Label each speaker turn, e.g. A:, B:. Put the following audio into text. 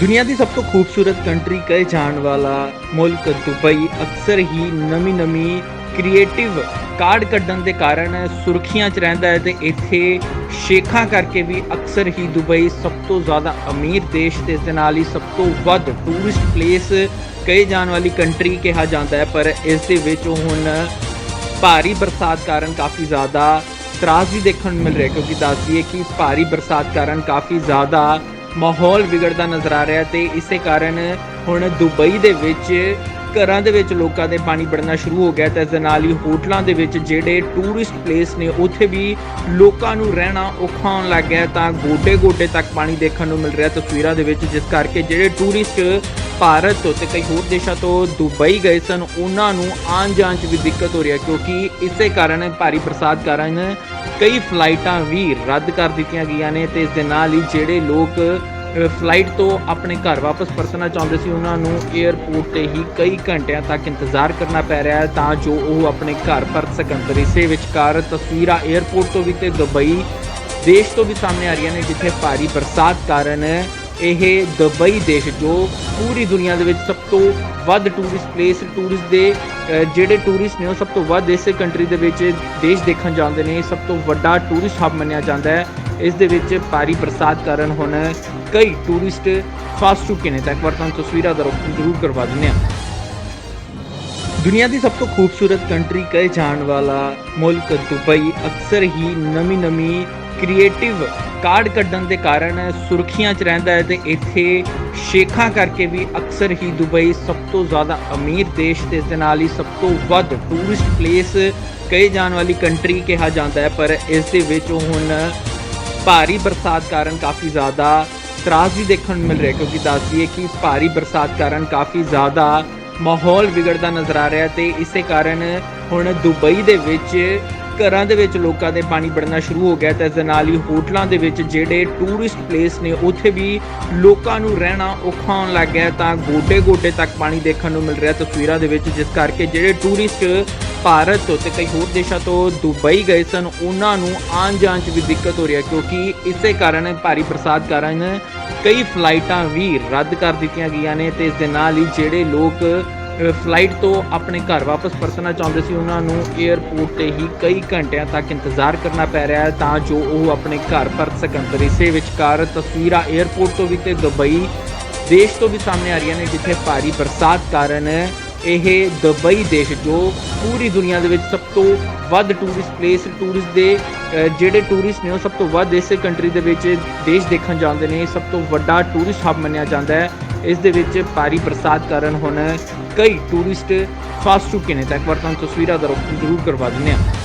A: ਦੁਨੀਆ ਦੀ ਸਭ ਤੋਂ ਖੂਬਸੂਰਤ ਕੰਟਰੀ ਕਹੇ ਜਾਣ ਵਾਲਾ ਮੁਲਕ ਦੁਬਈ ਅਕਸਰ ਹੀ ਨਵੀਂ-ਨਵੀਂ ਕ੍ਰੀਏਟਿਵ ਕਾਰਡ ਕੱਢਣ ਦੇ ਕਾਰਨ ਸੁਰਖੀਆਂ 'ਚ ਰਹਿੰਦਾ ਹੈ ਤੇ ਇੱਥੇ ਸ਼ੇਖਾਂ ਕਰਕੇ ਵੀ ਅਕਸਰ ਹੀ ਦੁਬਈ ਸਭ ਤੋਂ ਜ਼ਿਆਦਾ ਅਮੀਰ ਦੇਸ਼ ਤੇ ਇਸ ਦੇ ਨਾਲ ਹੀ ਸਭ ਤੋਂ ਵੱਧ ਟੂਰਿਸਟ ਪਲੇਸ ਕਹੇ ਜਾਣ ਵਾਲੀ ਕੰਟਰੀ ਕਿਹਾ ਜਾਂਦਾ ਹੈ, ਪਰ ਇਸ ਦੇ ਵਿੱਚ ਹੁਣ ਭਾਰੀ ਬਰਸਾਤ ਕਾਰਨ ਕਾਫੀ ਜ਼ਿਆਦਾ ਤਰਾਸ ਵੀ ਦੇਖਣ ਨੂੰ ਮਿਲ ਰਿਹਾ ਕਿਉਂਕਿ ਦੱਸਦੀ ਹੈ ਕਿ ਭਾਰੀ ਬਰਸਾਤ ਕਾਰਨ ਕਾਫੀ ਜ਼ਿਆਦਾ ਮਾਹੌਲ ਵਿਗੜਦਾ ਨਜ਼ਰ ਆ ਰਿਹਾ ਤੇ ਇਸੇ ਕਾਰਨ ਹੁਣ ਦੁਬਈ ਦੇ ਵਿੱਚ ਘਰਾਂ ਦੇ ਵਿੱਚ ਲੋਕਾਂ ਦੇ ਪਾਣੀ ਵੜਨਾ ਸ਼ੁਰੂ ਹੋ ਗਿਆ ਤੇ ਇਸ ਦੇ ਨਾਲ ਹੀ ਹੋਟਲਾਂ ਦੇ ਵਿੱਚ ਜਿਹੜੇ ਟੂਰਿਸਟ ਪਲੇਸ ਨੇ, ਉੱਥੇ ਵੀ ਲੋਕਾਂ ਨੂੰ ਰਹਿਣਾ ਔਖਾ ਹੋਣ ਲੱਗ ਗਿਆ ਤਾਂ ਗੋਡੇ-ਗੋਡੇ ਤੱਕ ਪਾਣੀ ਦੇਖਣ ਨੂੰ ਮਿਲ ਰਿਹਾ ਤਸਵੀਰਾਂ ਦੇ ਵਿੱਚ, ਜਿਸ ਕਰਕੇ ਜਿਹੜੇ ਟੂਰਿਸਟ ਭਾਰਤ ਤੋਂ ਤੇ ਕਈ ਹੋਰ ਦੇਸ਼ਾਂ ਤੋਂ ਦੁਬਈ ਗਏ ਸਨ, ਉਹਨਾਂ ਨੂੰ ਆਉਣ ਜਾਣ 'ਚ ਵੀ ਦਿੱਕਤ ਹੋ ਰਹੀ ਹੈ ਕਿਉਂਕਿ ਇਸੇ ਕਾਰਨ ਭਾਰੀ ਬਰਸਾਤ ਕਾਰਨ ਕਈ ਫਲਾਈਟਾਂ ਵੀ ਰੱਦ ਕਰ ਦਿੱਤੀਆਂ ਗਈਆਂ ਨੇ ਤੇ ਇਸ ਦੇ ਨਾਲ ਹੀ ਜਿਹੜੇ ਲੋਕ ਫਲਾਈਟ ਤੋਂ ਆਪਣੇ ਘਰ ਵਾਪਸ ਪਰਤਣਾ ਚਾਹੁੰਦੇ ਸੀ, ਉਹਨਾਂ ਨੂੰ 에ਅਰਪੋਰਟ ਤੇ ਹੀ ਕਈ ਘੰਟਿਆਂ ਤੱਕ ਇੰਤਜ਼ਾਰ ਕਰਨਾ ਪੈ ਰਿਹਾ ਹੈ ਤਾਂ ਜੋ ਉਹ ਆਪਣੇ ਘਰ ਪਰਤ ਸਕਣ। ਪਰ ਇਸੇ ਵਿਚਕਾਰ ਤਸਵੀਰਾਂ 에ਅਰਪੋਰਟ ਤੋਂ ਵੀ ਤੇ ਦੁਬਈ ਦੇਸ਼ ਤੋਂ ਵੀ ਸਾਹਮਣੇ ਆ ਰਹੀਆਂ ਨੇ, ਜਿੱਥੇ ਭਾਰੀ ਬਰਸਾਤ ਕਾਰਨ ਇਹ ਦੁਬਈ ਦੇਸ਼ ਜੋ ਪੂਰੀ ਦੁਨੀਆ ਦੇ ਵਿੱਚ ਸਭ ਤੋਂ ਵੱਧ ਟੂਰਿਸਟ ਪਲੇਸ ਟੂਰਿਸਟ ਦੇ ਜਿਹੜੇ ਟੂਰਿਸਟ ਨੇ ਉਹ ਸਭ ਤੋਂ ਵੱਧ ਇਸ ਕੰਟਰੀ ਦੇ ਵਿੱਚ ਦੇਸ਼ ਦੇਖਣ ਜਾਂਦੇ ਨੇ ਸਭ ਤੋਂ ਵੱਡਾ ਟੂਰਿਸਟ ਹੱਬ ਮੰਨਿਆ ਜਾਂਦਾ ਹੈ। ਇਸ ਦੇ ਵਿੱਚ ਭਾਰੀ ਬਰਸਾਤ ਕਾਰਨ ਹੁਣ ਕਈ ਟੂਰਿਸਟ ਫਸ ਚੁੱਕੇ ਨੇ, ਤਾਂ ਇੱਕ ਵਾਰ ਤੁਹਾਨੂੰ ਤਸਵੀਰਾਂ ਦਾ ਰੁਖ ਜ਼ਰੂਰ ਕਰਵਾ ਦਿੰਦੇ ਹਾਂ। ਦੁਨੀਆ ਦੀ ਸਭ ਤੋਂ ਖੂਬਸੂਰਤ ਕੰਟਰੀ ਕਹੇ ਜਾਣ ਵਾਲਾ ਮੁਲਕ ਦੁਬਈ, ਅਕਸਰ ਹੀ ਨਵੀਂ-ਨਵੀਂ ਕ੍ਰੀਏਟਿਵ ਕਾਰਡ ਕੱਢਣ ਦੇ ਕਾਰਨ ਸੁਰਖੀਆਂ 'ਚ ਰਹਿੰਦਾ ਹੈ ਤੇ ਇੱਥੇ ਸ਼ੇਖਾਂ ਕਰਕੇ ਵੀ ਅਕਸਰ ਹੀ ਦੁਬਈ ਸਭ ਤੋਂ ਜ਼ਿਆਦਾ ਅਮੀਰ ਦੇਸ਼ ਤੇ ਇਸ ਦੇ ਨਾਲ ਹੀ ਸਭ ਤੋਂ ਵੱਧ ਟੂਰਿਸਟ ਪਲੇਸ ਕਹੇ ਜਾਣ ਵਾਲੀ ਕੰਟਰੀ ਕਿਹਾ ਜਾਂਦਾ ਹੈ, ਪਰ ਇਸ ਦੇ ਵਿੱਚ ਹੁਣ ਭਾਰੀ ਬਰਸਾਤ ਕਾਰਨ ਕਾਫੀ ਜ਼ਿਆਦਾ ਤਰਾਸ ਵੀ ਦੇਖਣ ਨੂੰ ਮਿਲ ਰਿਹਾ ਕਿਉਂਕਿ ਦੱਸਦੀ ਹੈ ਕਿ ਭਾਰੀ ਬਰਸਾਤ ਕਾਰਨ ਕਾਫੀ ਜ਼ਿਆਦਾ ਮਾਹੌਲ ਵਿਗੜਦਾ ਨਜ਼ਰ ਆ ਰਿਹਾ ਤੇ ਇਸੇ ਕਾਰਨ ਹੁਣ ਦੁਬਈ ਦੇ ਵਿੱਚ ਘਰਾਂ ਦੇ ਵਿੱਚ ਲੋਕਾਂ ਦੇ ਪਾਣੀ ਵੜਨਾ ਸ਼ੁਰੂ ਹੋ ਗਿਆ ਤੇ ਇਸ ਦੇ ਨਾਲ ਹੀ ਹੋਟਲਾਂ ਦੇ ਵਿੱਚ ਜਿਹੜੇ ਟੂਰਿਸਟ ਪਲੇਸ ਨੇ, ਉੱਥੇ ਵੀ ਲੋਕਾਂ ਨੂੰ ਰਹਿਣਾ ਔਖਾ ਹੋਣ ਲੱਗ ਗਿਆ ਤਾਂ ਗੋਡੇ-ਗੋਡੇ ਤੱਕ ਪਾਣੀ ਦੇਖਣ ਨੂੰ ਮਿਲ ਰਿਹਾ ਤਸਵੀਰਾਂ ਦੇ ਵਿੱਚ, ਜਿਸ ਕਰਕੇ ਜਿਹੜੇ ਟੂਰਿਸਟ ਭਾਰਤ ਤੋਂ ਤੇ ਕਈ ਹੋਰ ਦੇਸ਼ਾਂ ਤੋਂ ਦੁਬਈ ਗਏ ਸਨ, ਉਹਨਾਂ ਨੂੰ ਆਉਣ ਜਾਣ 'ਚ ਵੀ ਦਿੱਕਤ ਹੋ ਰਹੀ ਹੈ, ਕਿਉਂਕਿ ਇਸੇ ਕਾਰਨ ਭਾਰੀ ਬਰਸਾਤ ਕਾਰਨ ਕਈ ਫਲਾਈਟਾਂ ਵੀ ਰੱਦ ਕਰ ਦਿੱਤੀਆਂ ਗਈਆਂ ਨੇ, ਤੇ ਇਸ ਦੇ ਨਾਲ ਹੀ ਜਿਹੜੇ ਲੋਕ ਫਲਾਈਟ ਤੋਂ ਆਪਣੇ ਘਰ ਵਾਪਸ ਪਰਤਣਾ ਚਾਹੁੰਦੇ ਸੀ, ਉਹਨਾਂ ਨੂੰ 에ਅਰਪੋਰਟ ਤੇ ਹੀ ਕਈ ਘੰਟਿਆਂ ਤੱਕ ਇੰਤਜ਼ਾਰ ਕਰਨਾ ਪੈ ਰਿਹਾ ਹੈ ਤਾਂ ਜੋ ਉਹ ਆਪਣੇ ਘਰ ਪਰਤ ਸਕਣ। ਪਰ ਇਸੇ ਵਿਚਕਾਰ ਤਸਵੀਰਾਂ 에ਅਰਪੋਰਟ ਤੋਂ ਵੀ ਤੇ ਦੁਬਈ ਦੇਸ਼ ਤੋਂ ਵੀ ਸਾਹਮਣੇ ਆ ਰਹੀਆਂ ਨੇ, ਜਿੱਥੇ ਭਾਰੀ ਬਰਸਾਤ ਕਾਰਨ ਇਹ ਦੁਬਈ ਦੇਸ਼, ਜੋ ਪੂਰੀ ਦੁਨੀਆ ਦੇ ਵਿੱਚ ਸਭ ਤੋਂ ਵੱਧ ਟੂਰਿਸਟ ਪਲੇਸ ਟੂਰਿਸਟ ਦੇ ਜਿਹੜੇ ਟੂਰਿਸਟ ਨੇ ਉਹ ਸਭ ਤੋਂ ਵੱਧ ਇਸੇ ਕੰਟਰੀ ਦੇ ਵਿੱਚ ਦੇਸ਼ ਦੇਖਣ ਜਾਂਦੇ ਨੇ, ਸਭ ਤੋਂ ਵੱਡਾ ਟੂਰਿਸਟ ਹੱਬ ਮੰਨਿਆ ਜਾਂਦਾ ਹੈ। ਇਸ ਦੇ ਵਿੱਚ ਭਾਰੀ ਬਰਸਾਤ ਕਾਰਨ ਹੁਣ ਕਈ ਟੂਰਿਸਟ ਫਸ ਚੁੱਕੇ ਨੇ। ਤਾਂ ਇੱਕ ਵਾਰ ਤੁਹਾਨੂੰ ਤਸਵੀਰਾਂ ਦਾ ਜ਼ਰੂਰ ਕਰਵਾ ਦਿੰਦੇ ਹਾਂ।